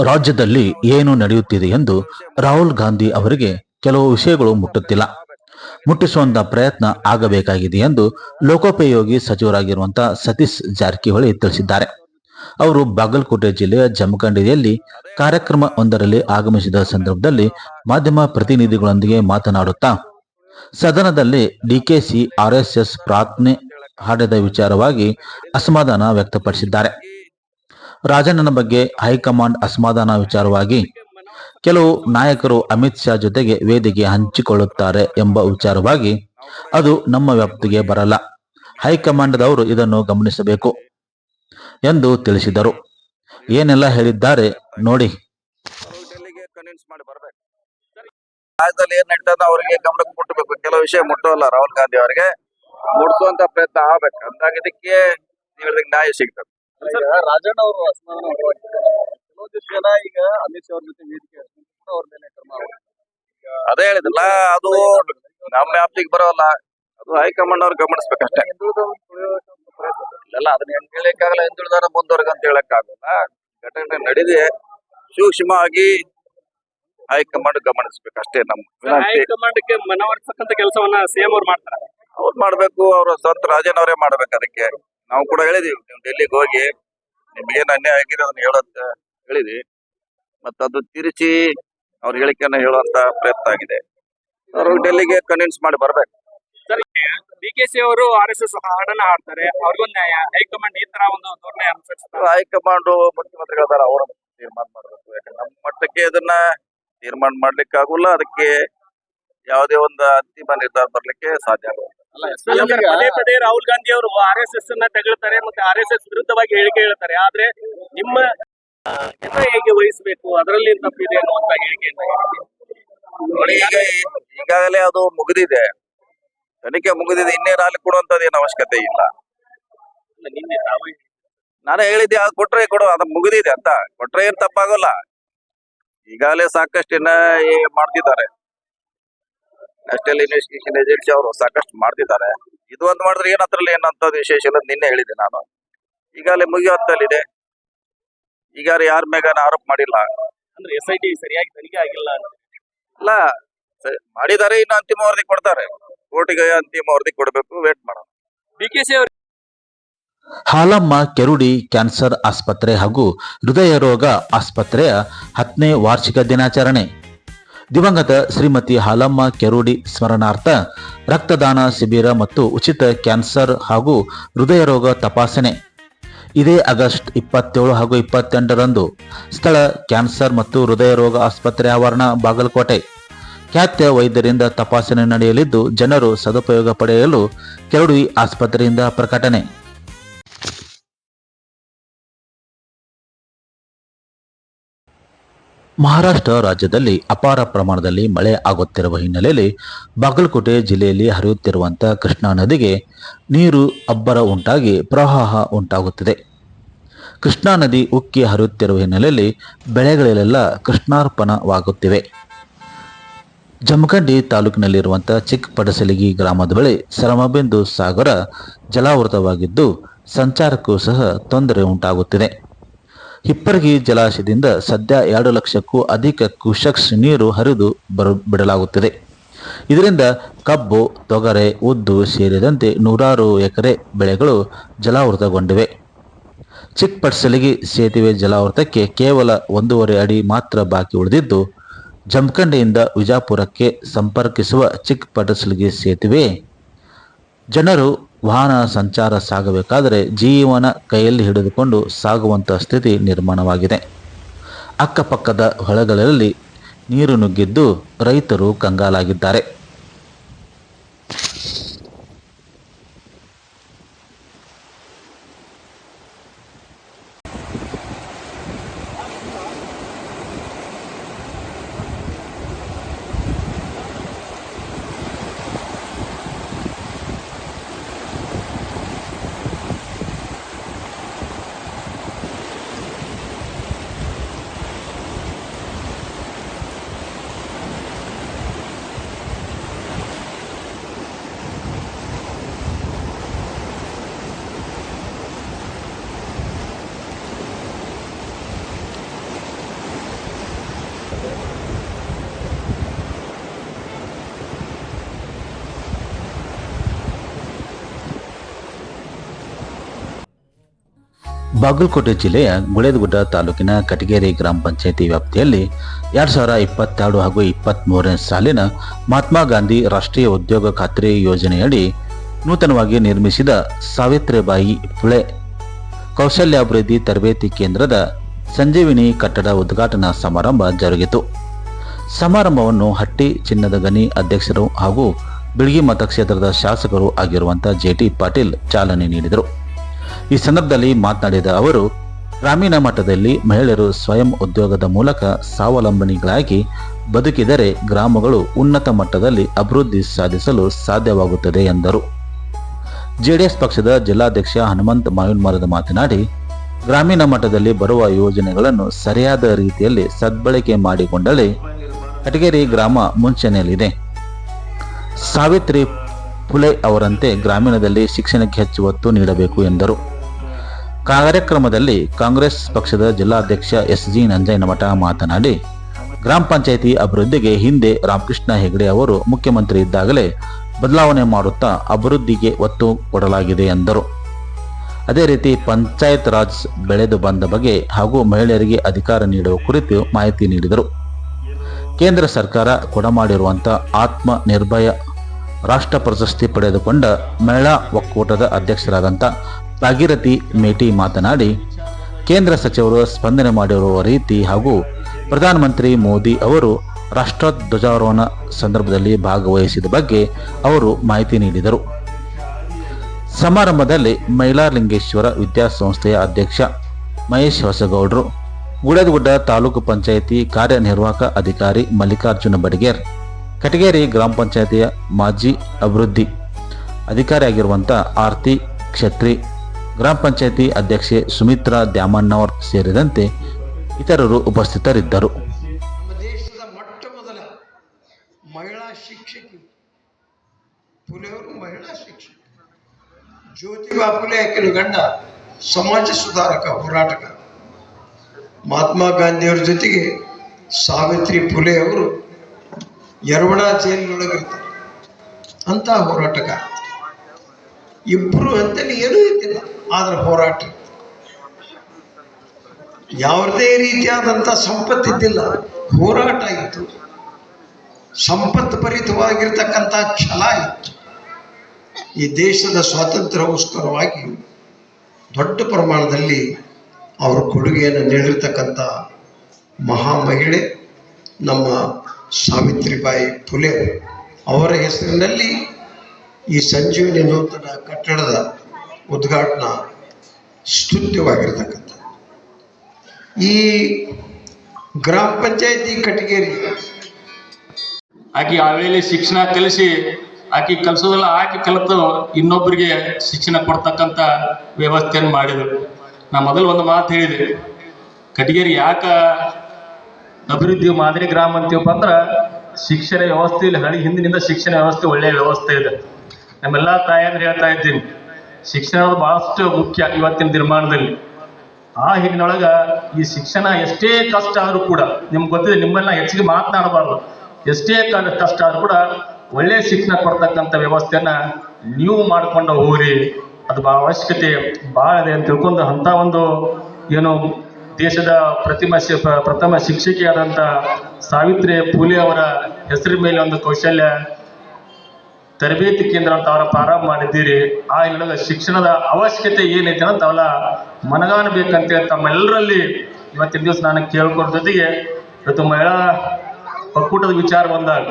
ರಾಜ್ಯದಲ್ಲಿ ಏನು ನಡೆಯುತ್ತಿದೆ ಎಂದು ರಾಹುಲ್ ಗಾಂಧಿ ಅವರಿಗೆ ಕೆಲವು ವಿಷಯಗಳು ಮುಟ್ಟುತ್ತಿಲ್ಲ. ಮುಟ್ಟಿಸುವಂತ ಪ್ರಯತ್ನ ಆಗಬೇಕಾಗಿದೆ ಎಂದು ಲೋಕೋಪಯೋಗಿ ಸಚಿವರಾಗಿರುವಂತಹ ಸತೀಶ್ ಜಾರಕಿಹೊಳಿ ತಿಳಿಸಿದ್ದಾರೆ. ಅವರು ಬಾಗಲಕೋಟೆ ಜಿಲ್ಲೆಯ ಜಮಖಂಡಿಯಲ್ಲಿ ಕಾರ್ಯಕ್ರಮ ಒಂದರಲ್ಲಿ ಆಗಮಿಸಿದ ಸಂದರ್ಭದಲ್ಲಿ ಮಾಧ್ಯಮ ಪ್ರತಿನಿಧಿಗಳೊಂದಿಗೆ ಮಾತನಾಡುತ್ತಾ, ಸದನದಲ್ಲಿ ಡಿಕೆಸಿ ಆರ್ಎಸ್ಎಸ್ ಪ್ರಾರ್ಥನೆ ಹಾಡಿದ ವಿಚಾರವಾಗಿ ಅಸಮಾಧಾನ ವ್ಯಕ್ತಪಡಿಸಿದ್ದಾರೆ. ರಾಜಣ್ಣನ ಬಗ್ಗೆ ಹೈಕಮಾಂಡ್ ಅಸಮಾಧಾನ ವಿಚಾರವಾಗಿ ಕೆಲವು ನಾಯಕರು ಅಮಿತ್ ಶಾ ಜೊತೆಗೆ ವೇದಿಕೆ ಹಂಚಿಕೊಳ್ಳುತ್ತಾರೆ ಎಂಬ ವಿಚಾರವಾಗಿ ಅದು ನಮ್ಮ ವ್ಯಾಪ್ತಿಗೆ ಬರಲ್ಲ. ಹೈಕಮಾಂಡ್ದವರು ಇದನ್ನು ಗಮನಿಸಬೇಕು ಎಂದು ತಿಳಿಸಿದರು. ಏನೆಲ್ಲ ಹೇಳಿದ್ದಾರೆ ನೋಡಿ. ರಾಜ್ಯದಲ್ಲಿ ಏನ್ ನಡೀತದ ಅವರಿಗೆ ಗಮನಕ್ಕೆ ಮುಟ್ಟಬೇಕು ಕೆಲವು ವಿಷಯ ಮುಟ್ಟೋಲ್ಲ ರಾಹುಲ್ ಗಾಂಧಿ ಅವರಿಗೆ. ಮುಟ್ಟುವಂತ ಪ್ರಯತ್ನ ಆಗ್ಬೇಕು. ಅಂದಾಗ ಇದಕ್ಕೆ ನ್ಯಾಯ ಸಿಗ್ತದೆ. ರಾಜಣ್ಣ ಅವರು ಅಸಮಾಧಾನ ಕೆಲವೊಂದಿಷ್ಟು ಜನ ಈಗ ಅಮಿತ್ ಶಾ ಅವ್ರ ಜೊತೆ ವೇದಿಕೆ ಅವ್ರ ಮೇಲೆ ಕ್ರಮ. ಅದೇ ಹೇಳಿದಿಲ್ಲ ಅದು ನಮ್ಮ ವ್ಯಾಪ್ತಿಗೆ ಬರೋಲ್ಲ. ಅದು ಹೈಕಮಾಂಡ್ ಅವ್ರು ಗಮನಿಸ್ಬೇಕಷ್ಟೇ. ಇಲ್ಲ ಅದನ್ನ ಹೆಂಗ್ ಹೇಳಕ್ಕಾಗಲ್ಲ ಹಿಂದುಳಿದಾರ ಮುಂದುವರೆಗ ಅಂತ ಹೇಳಕ್ಕಾಗಲ್ಲ. ಘಟನೆ ನಡೆದಿದೆ. ಸೂಕ್ಷ್ಮವಾಗಿ ಹೈಕಮಾಂಡ್ ಗಮನಿಸ್ಬೇಕು ಅಷ್ಟೇ ನಮ್ಮ ವಿನಂತಿ. ಹೈಕಮಾಂಡ್ಗೆ ಮನವೊಲಿಸಕ್ಕಂತ ಕೆಲಸವನ್ನ ಸಿಎಂ ಅವ್ರು ಮಾಡ್ತಾರೆ. ಅವ್ರು ಮಾಡ್ಬೇಕು ಅವ್ರ ಸ್ವಂತ ರಾಜನ್ ಅವರೇ ಮಾಡ್ಬೇಕು ಅದಕ್ಕೆ. ನಾವು ಕೂಡ ಹೇಳಿದೀವಿ ನೀವು ಡೆಲ್ಲಿಗೆ ಹೋಗಿ ನಿಮ್ಗೆ ಏನ್ ಅನ್ಯಾಯ ಆಗಿದೆ ಅದನ್ನ ಹೇಳಂತ ಹೇಳಿದಿ ಮತ್ತ ಅದು ತಿರುಚಿ ಅವ್ರ ಹೇಳಿಕೆಯನ್ನ ಹೇಳುವಂತ ಪ್ರಯತ್ನ ಆಗಿದೆ. ಅವ್ರು ಡೆಲ್ಲಿಗೆ ಕನ್ವಿನ್ಸ್ ಮಾಡಿ ಬರ್ಬೇಕು. ಅವರು ಆರ್ ಎಸ್ ಎಸ್ ಹಾಡನ್ನ ಹಾಡ್ತಾರೆ ಅವ್ರಿಗೊಂದು ನ್ಯಾಯ. ಹೈಕಮಾಂಡ್ ಈ ತರ ಒಂದು ಧೋರಣೆ ಅನುಸರಿಸ್ತಾರೆ. ಹೈಕಮಾಂಡ್ ಮುಖ್ಯಮಂತ್ರಿಗಳದಾರ ಅವರ ತೀರ್ಮಾನ ಮಾಡ್ಬೇಕು. ಯಾಕಂದ್ರೆ ನಮ್ಮ ಮಟ್ಟಕ್ಕೆ ಇದನ್ನ ತೀರ್ಮಾನ ಮಾಡ್ಲಿಕ್ಕೆ ಆಗುಲ್ಲ ಅದಕ್ಕೆ ಯಾವುದೇ ಒಂದು ಅಂತಿಮ ನಿರ್ಧಾರ ಬರ್ಲಿಕ್ಕೆ ಸಾಧ್ಯ ಆಗುತ್ತೆ ಪದೇ ಪದೇ ರಾಹುಲ್ ಗಾಂಧಿ ಅವರು ಆರ್ ಎಸ್ ಎಸ್ ಅನ್ನ ತೆಗಳ್ತಾರೆ ಮತ್ತೆ ಆರ್ ಎಸ್ ಎಸ್ ವಿರುದ್ಧವಾಗಿ ಹೇಳಿಕೆ ಹೇಳ್ತಾರೆ. ಆದ್ರೆ ನಿಮ್ಮ ಜನ ಹೇಗೆ ವಹಿಸಬೇಕು? ಅದರಲ್ಲಿ ತಪ್ಪಿದೆ ಅನ್ನುವಂತ ಹೇಳಿಕೆಯನ್ನ ಹೇಳಿಕೆ. ನೋಡಿ ಈಗ ಈಗಾಗಲೇ ಅದು ಮುಗಿದಿದೆ. ತನಿಖೆ ಮುಗಿದಿದೆ. ಇನ್ನೇನು ಅಲ್ಲಿ ಕೊಡುವಂತದ್ದು ಏನು ಅವಶ್ಯಕತೆ ಇಲ್ಲ. ನಾನು ನಿನ್ನೆ ತಾವು ನಾನೇ ಹೇಳಿದ್ದೆ ಅದು ಕೊಟ್ರೆ ಕೊಡು. ಅದು ಮುಗಿದಿದೆ ಅಂತ. ಕೊಟ್ರೆ ಏನ್ ತಪ್ಪಾಗಲ್ಲ. ಈಗಾಗಲೇ ಸಾಕಷ್ಟು ಇನ್ನ ಮಾಡ್ತಿದ್ದಾರೆ. ನ್ಯಾಷನಲ್ ಇನ್ವೆಸ್ಟಿಗೇಷನ್ ಏಜೆನ್ಸಿ ಅವರು ಸಾಕಷ್ಟು ಮಾಡ್ತಿದ್ದಾರೆ. ಇದು ಒಂದು ಮಾಡಿದ್ರೆ ಏನ್ ಏನಂತ ವಿಶೇಷ ಇಲ್ಲ ನಿನ್ನೆ ಹೇಳಿದೆ ನಾನು. ಈಗಲೇ ಮುಗಿಯೋ ಹಂತಲ್ಲಿದೆ ಈಗ ಯಾರ ಮೇಗ ಆರೋಪ ಮಾಡಿಲ್ಲ. ಅಂದ್ರೆ ಎಸ್ ಐ ಟಿ ಸರಿಯಾಗಿ ತನಿಖೆ ಆಗಿಲ್ಲ ಸ- ಮಾಡಿದ್ದಾರೆ ಇನ್ನು ಅಂತಿಮ ವರದಿ ಕೊಡ್ತಾರೆ. ಕೋರ್ಟಿಗೆ ಅಂತಿಮ ವರದಿ ಕೊಡಬೇಕು ವೇಟ್ ಮಾಡೋಣ. ಡಿ ಕೆ ಸಿ ಅವರು ಹಾಲಮ್ಮ ಕೆರುಡಿ ಕ್ಯಾನ್ಸರ್ ಆಸ್ಪತ್ರೆ ಹಾಗೂ ಹೃದಯ ರೋಗ ಆಸ್ಪತ್ರೆಯ ಹತ್ತನೇ ವಾರ್ಷಿಕ ದಿನಾಚರಣೆ. ದಿವಂಗತ ಶ್ರೀಮತಿ ಹಾಲಮ್ಮ ಕೆರುಡಿ ಸ್ಮರಣಾರ್ಥ ರಕ್ತದಾನ ಶಿಬಿರ ಮತ್ತು ಉಚಿತ ಕ್ಯಾನ್ಸರ್ ಹಾಗೂ ಹೃದಯ ರೋಗ ತಪಾಸಣೆ. ಇದೇ ಆಗಸ್ಟ್ ಇಪ್ಪತ್ತೇಳು ಹಾಗೂ ಇಪ್ಪತ್ತೆಂಟರಂದು ಸ್ಥಳ ಕ್ಯಾನ್ಸರ್ ಮತ್ತು ಹೃದಯ ರೋಗ ಆಸ್ಪತ್ರೆ ಆವರಣ ಬಾಗಲಕೋಟೆ. ಖ್ಯಾತ ವೈದ್ಯರಿಂದ ತಪಾಸಣೆ ನಡೆಯಲಿದ್ದು ಜನರು ಸದುಪಯೋಗ ಪಡೆಯಲು ಕೆರಡಿ ಆಸ್ಪತ್ರೆಯಿಂದ ಪ್ರಕಟಣೆ. ಮಹಾರಾಷ್ಟ್ರ ರಾಜ್ಯದಲ್ಲಿ ಅಪಾರ ಪ್ರಮಾಣದಲ್ಲಿ ಮಳೆ ಆಗುತ್ತಿರುವ ಹಿನ್ನೆಲೆಯಲ್ಲಿ ಬಾಗಲಕೋಟೆ ಜಿಲ್ಲೆಯಲ್ಲಿ ಹರಿಯುತ್ತಿರುವಂತಹ ಕೃಷ್ಣಾ ನದಿಗೆ ನೀರು ಅಬ್ಬರ ಉಂಟಾಗಿ ಪ್ರವಾಹ ಉಂಟಾಗುತ್ತಿದೆ. ಕೃಷ್ಣಾ ನದಿ ಉಕ್ಕಿ ಹರಿಯುತ್ತಿರುವ ಹಿನ್ನೆಲೆಯಲ್ಲಿ ಬೆಳೆಗಳಲ್ಲೆಲ್ಲ ಕೃಷ್ಣಾರ್ಪಣವಾಗುತ್ತಿವೆ. ಜಮಖಂಡಿ ತಾಲೂಕಿನಲ್ಲಿರುವಂತಹ ಚಿಕ್ಕಪಡಸಲಿಗಿ ಗ್ರಾಮದ ಬಳಿ ಸರಮಬಿಂದು ಸಾಗರ ಜಲಾವೃತವಾಗಿದ್ದು, ಸಂಚಾರಕ್ಕೂ ಸಹ ತೊಂದರೆ ಉಂಟಾಗುತ್ತಿದೆ. ಹಿಪ್ಪರಗಿ ಜಲಾಶಯದಿಂದ ಸದ್ಯ ಎರಡು ಲಕ್ಷಕ್ಕೂ ಅಧಿಕ ಕ್ಯೂಸೆಕ್ಸ್ ನೀರು ಹರಿದು ಬರು ಬಿಡಲಾಗುತ್ತಿದೆ. ಇದರಿಂದ ಕಬ್ಬು, ತೊಗರೆ, ಉದ್ದು ಸೇರಿದಂತೆ ನೂರಾರು ಎಕರೆ ಬೆಳೆಗಳು ಜಲಾವೃತಗೊಂಡಿವೆ. ಚಿಕ್ಕಪಡ್ಸಲಿಗಿ ಸೇತುವೆ ಜಲಾವೃತಕ್ಕೆ ಕೇವಲ ಒಂದೂವರೆ ಅಡಿ ಮಾತ್ರ ಬಾಕಿ ಉಳಿದಿದ್ದು, ಜಮಖಂಡಿಯಿಂದ ವಿಜಾಪುರಕ್ಕೆ ಸಂಪರ್ಕಿಸುವ ಚಿಕ್ಕಪಡಸಲಿಗಿ ಸೇತುವೆ ಜನರು ವಾಹನ ಸಂಚಾರ ಸಾಗಬೇಕಾದರೆ ಜೀವನ ಕೈಯಲ್ಲಿ ಹಿಡಿದುಕೊಂಡು ಸಾಗುವಂಥ ಸ್ಥಿತಿ ನಿರ್ಮಾಣವಾಗಿದೆ. ಅಕ್ಕಪಕ್ಕದ ಹೊಳೆಗಳಲ್ಲಿ ನೀರು ನುಗ್ಗಿದ್ದು ರೈತರು ಕಂಗಾಲಾಗಿದ್ದಾರೆ. ಬಾಗಲಕೋಟೆ ಜಿಲ್ಲೆಯ ಗುಳೇದಗುಡ್ಡ ತಾಲೂಕಿನ ಕಟಗೇರಿ ಗ್ರಾಮ ಪಂಚಾಯಿತಿ ವ್ಯಾಪ್ತಿಯಲ್ಲಿ ಎರಡು ಸಾವಿರ ಇಪ್ಪತ್ತೆರಡು ಹಾಗೂ ಇಪ್ಪತ್ತ್ಮೂರನೇ ಸಾಲಿನ ಮಹಾತ್ಮ ಗಾಂಧಿ ರಾಷ್ಟ್ರೀಯ ಉದ್ಯೋಗ ಖಾತ್ರಿ ಯೋಜನೆಯಡಿ ನೂತನವಾಗಿ ನಿರ್ಮಿಸಿದ ಸಾವಿತ್ರಿಬಾಯಿ ಪುಳೆ ಕೌಶಲ್ಯಾಭಿವೃದ್ಧಿ ತರಬೇತಿ ಕೇಂದ್ರದ ಸಂಜೀವಿನಿ ಕಟ್ಟಡ ಉದ್ಘಾಟನಾ ಸಮಾರಂಭ ಜರುಗಿತು. ಸಮಾರಂಭವನ್ನು ಹಟ್ಟಿ ಚಿನ್ನದ ಗನಿ ಅಧ್ಯಕ್ಷರು ಹಾಗೂ ಬಿಳ್ಗಿ ಮತಕ್ಷೇತ್ರದ ಶಾಸಕರು ಆಗಿರುವಂಥ ಜೆಟಿ ಪಾಟೀಲ್ ಚಾಲನೆ ನೀಡಿದರು. ಈ ಸಂದರ್ಭದಲ್ಲಿ ಮಾತನಾಡಿದ ಅವರು, ಗ್ರಾಮೀಣ ಮಟ್ಟದಲ್ಲಿ ಮಹಿಳೆಯರು ಸ್ವಯಂ ಉದ್ಯೋಗದ ಮೂಲಕ ಸ್ವಾವಲಂಬನೆಗಳಾಗಿ ಬದುಕಿದರೆ ಗ್ರಾಮಗಳು ಉನ್ನತ ಮಟ್ಟದಲ್ಲಿ ಅಭಿವೃದ್ಧಿ ಸಾಧಿಸಲು ಸಾಧ್ಯವಾಗುತ್ತದೆ ಎಂದರು. ಜೆಡಿಎಸ್ ಪಕ್ಷದ ಜಿಲ್ಲಾಧ್ಯಕ್ಷ ಹನುಮಂತ ಮಾವಿನ್ಮಾರದ ಮಾತನಾಡಿ, ಗ್ರಾಮೀಣ ಮಟ್ಟದಲ್ಲಿ ಬರುವ ಯೋಜನೆಗಳನ್ನು ಸರಿಯಾದ ರೀತಿಯಲ್ಲಿ ಸದ್ಬಳಕೆ ಮಾಡಿಕೊಂಡರೆ ಕಟಗೇರಿ ಗ್ರಾಮ ಮುಂಚೂಣಿಯಲ್ಲಿದೆ. ಸಾವಿತ್ರಿ ಫುಲೆ ಅವರಂತೆ ಗ್ರಾಮೀಣದಲ್ಲಿ ಶಿಕ್ಷಣಕ್ಕೆ ಹೆಚ್ಚು ಒತ್ತು ನೀಡಬೇಕು ಎಂದರು. ಕಾರ್ಯಕ್ರಮದಲ್ಲಿ ಕಾಂಗ್ರೆಸ್ ಪಕ್ಷದ ಜಿಲ್ಲಾಧ್ಯಕ್ಷ ಎಸ್ ಜಿ ನಂಜಯ್ಯನಮಠ ಮಾತನಾಡಿ, ಗ್ರಾಮ ಪಂಚಾಯಿತಿ ಅಭಿವೃದ್ಧಿಗೆ ಹಿಂದೆ ರಾಮಕೃಷ್ಣ ಹೆಗಡೆ ಅವರು ಮುಖ್ಯಮಂತ್ರಿ ಇದ್ದಾಗಲೇ ಬದಲಾವಣೆ ಮಾಡುತ್ತಾ ಅಭಿವೃದ್ಧಿಗೆ ಒತ್ತು ಕೊಡಲಾಗಿದೆ ಎಂದರು. ಅದೇ ರೀತಿ ಪಂಚಾಯತ್ ರಾಜ್ ಬೆಳೆದು ಬಂದ ಬಗ್ಗೆ ಹಾಗೂ ಮಹಿಳೆಯರಿಗೆ ಅಧಿಕಾರ ನೀಡುವ ಕುರಿತು ಮಾಹಿತಿ ನೀಡಿದರು. ಕೇಂದ್ರ ಸರ್ಕಾರ ಕೊಡಮಾಡಿರುವಂಥ ಆತ್ಮ ನಿರ್ಭಯ ರಾಷ್ಟ್ರ ಪ್ರಶಸ್ತಿ ಪಡೆದುಕೊಂಡ ಮಹಿಳಾ ಒಕ್ಕೂಟದ ಅಧ್ಯಕ್ಷರಾದಂಥ ಭಾಗೀರಥಿ ಮೇಟಿ ಮಾತನಾಡಿ, ಕೇಂದ್ರ ಸಚಿವರು ಸ್ಪಂದನೆ ಮಾಡಿರುವ ರೀತಿ ಹಾಗೂ ಪ್ರಧಾನಮಂತ್ರಿ ಮೋದಿ ಅವರು ರಾಷ್ಟ್ರ ಧ್ವಜಾರೋಹಣ ಸಂದರ್ಭದಲ್ಲಿ ಭಾಗವಹಿಸಿದ ಬಗ್ಗೆ ಅವರು ಮಾಹಿತಿ ನೀಡಿದರು. ಸಮಾರಂಭದಲ್ಲಿ ಮೈಲಾರಲಿಂಗೇಶ್ವರ ವಿದ್ಯಾಸಂಸ್ಥೆಯ ಅಧ್ಯಕ್ಷ ಮಹೇಶ್ ಹೊಸಗೌಡರು, ಗುಡದಗುಡ್ಡ ತಾಲೂಕು ಪಂಚಾಯಿತಿ ಕಾರ್ಯನಿರ್ವಾಹಕ ಅಧಿಕಾರಿ ಮಲ್ಲಿಕಾರ್ಜುನ ಬಡಿಗೇರ್, ಕಟಗೇರಿ ಗ್ರಾಮ ಪಂಚಾಯಿತಿಯ ಮಾಜಿ ಅಭಿವೃದ್ಧಿ ಅಧಿಕಾರಿಯಾಗಿರುವಂಥ ಆರ್ತಿ ಕ್ಷತ್ರಿ ಗ್ರಾಮ ಪಂಚಾಯಿತಿ ಅಧ್ಯಕ್ಷೆ ಸುಮಿತ್ರಾ ದ್ಯಾಮಣ್ಣವರ್ ಸೇರಿದಂತೆ ಇತರರು ಉಪಸ್ಥಿತರಿದ್ದರು. ದೇಶದ ಮೊಟ್ಟ ಮೊದಲ ಮಹಿಳಾ ಶಿಕ್ಷಕಿ, ಪುಲೆಯವರು ಮಹಿಳಾ ಶಿಕ್ಷಕಿ. ಜ್ಯೋತಿಬಾ ಫುಲೆ ಆಕೆಯ ಗಂಡ, ಸಮಾಜ ಸುಧಾರಕ, ಹೋರಾಟಕ. ಮಹಾತ್ಮ ಗಾಂಧಿಯವರ ಜೊತೆಗೆ ಸಾವಿತ್ರಿ ಫುಲೆ ಅವರು ಯರವಣ ಜೈಲಿನೊಳಗಿರ್ತಾರೆ. ಅಂತ ಹೋರಾಟಗಾರ. ಇಬ್ಬರು ಅಂತಲ್ಲಿ ಏನೂ ಇದ್ದಿಲ್ಲ. ಆದ್ರೆ ಹೋರಾಟ. ಯಾವುದೇ ರೀತಿಯಾದಂಥ ಸಂಪತ್ತಿದ್ದಿಲ್ಲ. ಹೋರಾಟ ಇತ್ತು. ಸಂಪತ್ತು ಭರಿತವಾಗಿರ್ತಕ್ಕಂಥ ಛಲ ಇತ್ತು. ಈ ದೇಶದ ಸ್ವಾತಂತ್ರ್ಯಕ್ಕೋಸ್ಕರವಾಗಿ ದೊಡ್ಡ ಪ್ರಮಾಣದಲ್ಲಿ ಅವರ ಕೊಡುಗೆಯನ್ನು ನೀಡಿರ್ತಕ್ಕಂಥ ಮಹಾ ಮಹಿಳೆ ನಮ್ಮ ಸಾವಿತ್ರಿಬಾಯಿ ಫುಲೆ ಅವರ ಹೆಸರಿನಲ್ಲಿ ಈ ಸಂಜೀವಿನಿ ನೂತನ ಕಟ್ಟಡದ ಉದ್ಘಾಟನಾ ಸ್ತುತ್ಯವಾಗಿರ್ತಕ್ಕಂಥ ಈ ಗ್ರಾಮ ಪಂಚಾಯತಿ ಕಟಗೇರಿ ಆಕಿ ಆವೇಲಿ ಶಿಕ್ಷಣ ಕಲಿಸಿ, ಆಕೆ ಕಲಿಸೋದಲ್ಲ ಆಕೆ ಕಲಿತು ಇನ್ನೊಬ್ಬರಿಗೆ ಶಿಕ್ಷಣ ಕೊಡ್ತಕ್ಕಂಥ ವ್ಯವಸ್ಥೆಯನ್ನು ಮಾಡಿದರು. ನಾ ಮೊದಲು ಒಂದು ಮಾತು ಹೇಳಿದೆ ಕಟಗೇರಿ ಯಾಕ ಅಭಿವೃದ್ಧಿ ಮಾದರಿ ಗ್ರಾಮ ಅಂತೀವಪ್ಪ ಅಂದ್ರೆ ಶಿಕ್ಷಣ ವ್ಯವಸ್ಥೆಯಲ್ಲಿ ಹಳಿ ಹಿಂದಿನಿಂದ ಶಿಕ್ಷಣ ವ್ಯವಸ್ಥೆ ಒಳ್ಳೆಯ ವ್ಯವಸ್ಥೆ ಇದೆ. ನಮ್ಮೆಲ್ಲ ತಾಯಂದ್ರೆ ಹೇಳ್ತಾ ಇದ್ದೀನಿ, ಶಿಕ್ಷಣ ಬಹಳಷ್ಟು ಮುಖ್ಯ ಇವತ್ತಿನ ನಿರ್ಮಾಣದಲ್ಲಿ ಆ ಹಿನ್ನೆಲೆಯೊಳಗ ಈ ಶಿಕ್ಷಣ ಎಷ್ಟೇ ಕಷ್ಟ ಆದರೂ ಕೂಡ, ನಿಮ್ಗೆ ಗೊತ್ತಿದೆ ನಿಮ್ಮೆಲ್ಲ ಹೆಚ್ಚಿಗೆ ಮಾತನಾಡಬಾರ್ದು. ಎಷ್ಟೇ ಕಷ್ಟ ಆದರೂ ಕೂಡ ಒಳ್ಳೆ ಶಿಕ್ಷಣ ಕೊಡ್ತಕ್ಕಂಥ ವ್ಯವಸ್ಥೆಯನ್ನ ನೀವು ಮಾಡ್ಕೊಂಡು ಹೋಗ್ರಿ ಅದು ಬಹಳ ಅವಶ್ಯಕತೆ ಭಾಳ ಇದೆ ಅಂತ ತಿಳ್ಕೊಂಡು ಅಂತ ಒಂದು ಏನು ದೇಶದ ಪ್ರತಿಮ ಶಿ- ಪ್ರ- ಪ್ರಥಮ ಶಿಕ್ಷಕಿಯಾದಂಥ ಸಾವಿತ್ರಿ ಫೂಲೆ ಅವರ ಹೆಸರಿನ ಮೇಲೆ ಒಂದು ಕೌಶಲ್ಯ ತರಬೇತಿ ಕೇಂದ್ರ ಅವರ ಪ್ರಾರಂಭ ಮಾಡಿದ್ದೀರಿ, ಆ ಇಲ್ಲದ ಶಿಕ್ಷಣದ ಅವಶ್ಯಕತೆ ಏನೈತೆ ಅಂತ ತಾವೆಲ್ಲ ಮನಗಾಣಬೇಕಂತೇಳಿ ತಮ್ಮೆಲ್ಲರಲ್ಲಿ ಇವತ್ತಿನ ದಿವಸ ನಾನು ಕೇಳ್ಕೊಡ ಜೊತೆಗೆ ಇವತ್ತು ಮಹಿಳಾ ಒಕ್ಕೂಟದ ವಿಚಾರ ಬಂದಾಗ.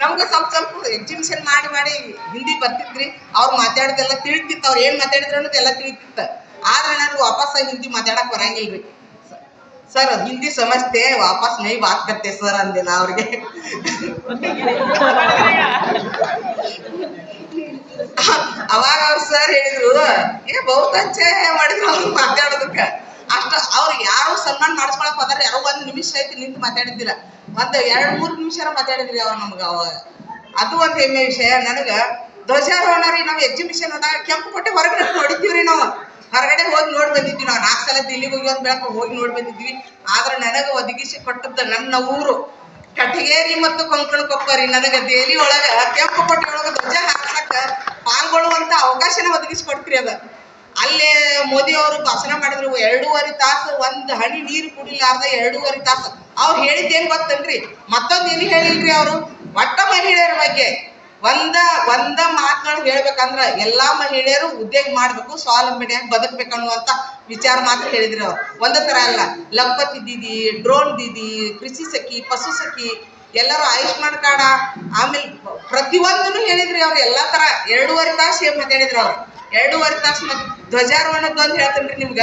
ನಮ್ಗೆ ಸ್ವಲ್ಪ ಸ್ವಲ್ಪ ಎಕ್ಸಿಬಿಷನ್ ಮಾಡಿ ಮಾಡಿ ಹಿಂದಿ ಬರ್ತಿದ್ರಿ, ಅವ್ರು ಮಾತಾಡಿದೆಲ್ಲ ತಿಳಿತಿತ್ತು ಅವ್ರು ಏನ್ ಮಾತಾಡಿದ್ರು ಅನ್ನೋದೆಲ್ಲ ತಿಳಿತಿತ್ತು ಆದ್ರೆ ನನಗೆ ವಾಪಸ್ ಹಿಂದಿ ಮಾತಾಡಕ್ ಬರಂಗಿಲ್ರಿ. ಸರ್ ಹಿಂದಿ ಸಮಜ್ತೆ ವಾಪಸ್ ನೈ ಕರ್ತೆ ಸರ್ ಅಂದೆ ನಾ ಅವ್ರಿಗೆ. ಅವಾಗ ಅವ್ರು ಸರ್ ಹೇಳಿದ್ರು, ಏ ಬಹುತ ಅಚ್ಚೆ ಮಾಡಿದ್ರು ಅವ್ರು ಮಾತಾಡೋದಕ್ಕ. ಅಷ್ಟ, ಅವ್ರು ಯಾರು ಸನ್ಮಾನ ಮಾಡಿಸ್ಕೊಳಕ್ ಹೋದಾರ, ಯಾರೋ ಒಂದ್ ನಿಮಿಷ ಐತಿ ನಿಂತು ಮಾತಾಡಿದ್ದಿಲ್ಲ ಒಂದ್ ಎರಡ್, ಮೂರ್ ನಿಮಿಷ ಮಾತಾಡಿದ್ರಿ ಅವ್ರು ನಮ್ಗ ಅವಾಗ. ಅದು ಒಂದ್ ಹೆಮ್ಮೆ ವಿಷಯ. ನನಗ ಧ್ವಜಾರೋಹಣ ರೀ, ನಾವ್ ಎಕ್ಸಿಬಿಷನ್ ಅದಾಗ ಕೆಂಪು ಕೊಟ್ಟೆ ಹೊರಗಡೆ ಹೊಡಿತೀವ್ರಿ ನಾವು. ಹೊರಗಡೆ ಹೋಗಿ ನೋಡಿ ಬಂದಿದ್ವಿ ನಾವು. ನಾಲ್ಕು ಸಲ ದಿಲ್ಲಿಗೆ ಹೋಗಿ ಒಂದು ಬೆಳಕು ಹೋಗಿ ನೋಡಿ ಬಂದಿದ್ವಿ. ಆದ್ರೆ ನನಗೆ ಒದಗಿಸಿ ಕೊಟ್ಟದ್ದು ನನ್ನ ಊರು. ಕಟಗೇರಿ ಮತ್ತು ಕೊಂಕಣ ಕೊಪ್ಪರಿ ನನಗ ಒಳಗೆ ಒಳಗ, ಕೆಂಪು ಕೊಟ್ಟಿ ಒಳಗೆ ಧ್ವಜ ಹಾಕ್ಸಕ್ಕ ಪಾಲ್ಗೊಳ್ಳುವಂತ ಅವಕಾಶನ ಒದಗಿಸಿ ಕೊಡ್ತೀರಿ ಅದ. ಅಲ್ಲೇ ಮೋದಿ ಅವರು ಭಾಷಣ ಮಾಡಿದ್ರು, ಎರಡೂವರೆ ತಾಸು ಒಂದ್ ಹನಿ ನೀರು ಕುಡಿಲಾರ್ದ ಎರಡೂವರೆ ತಾಸು. ಅವ್ರು ಹೇಳಿದ್ದೇನ್ ಗೊತ್ತನ್ರಿ? ಮತ್ತೊಂದು ಏನು ಹೇಳಿಲ್ರಿ ಅವರು? ಒಟ್ಟ ಮಹಿಳೆಯರ ಬಗ್ಗೆ. ಒಂದ ಒಂದ ಮಾತುಗಳು ಹೇಳ್ಬೇಕಂದ್ರ ಎಲ್ಲಾ ಮಹಿಳೆಯರು ಉದ್ಯೋಗ ಮಾಡ್ಬೇಕು ಸ್ವಾವಲಂಬನೆಯಾಗಿ ಬದುಕ್ಬೇಕನ್ನುವಂತ ವಿಚಾರ ಮಾತ್ರ ಹೇಳಿದ್ರು ಅವ್ರು. ಒಂದ ತರ ಅಲ್ಲ. ಲಂಪತಿ ದೀದಿ ಡ್ರೋನ್ ದೀದಿ, ಕೃಷಿ ಸಖಿ, ಪಶು ಸಖಿ, ಎಲ್ಲರೂ ಆಯುಷ್ಮಾನ್ ಕಾರ್ಡ, ಆಮೇಲೆ ಪ್ರತಿಯೊಂದನ್ನು ಹೇಳಿದ್ರಿ ಅವ್ರು. ಎಲ್ಲಾ ತರ ಎರಡೂವರೆ ತಾಸು ಮಾತಾಡಿದ್ರು ಅವ್ರು. ಎರಡೂವರೆ ತಾಸು ಮತ್ತೆ ಧ್ವಜಾರೋಹಣದ್ದು ಅಂತ ಹೇಳ್ತೇನ್ರಿ ನಿಮ್ಗ.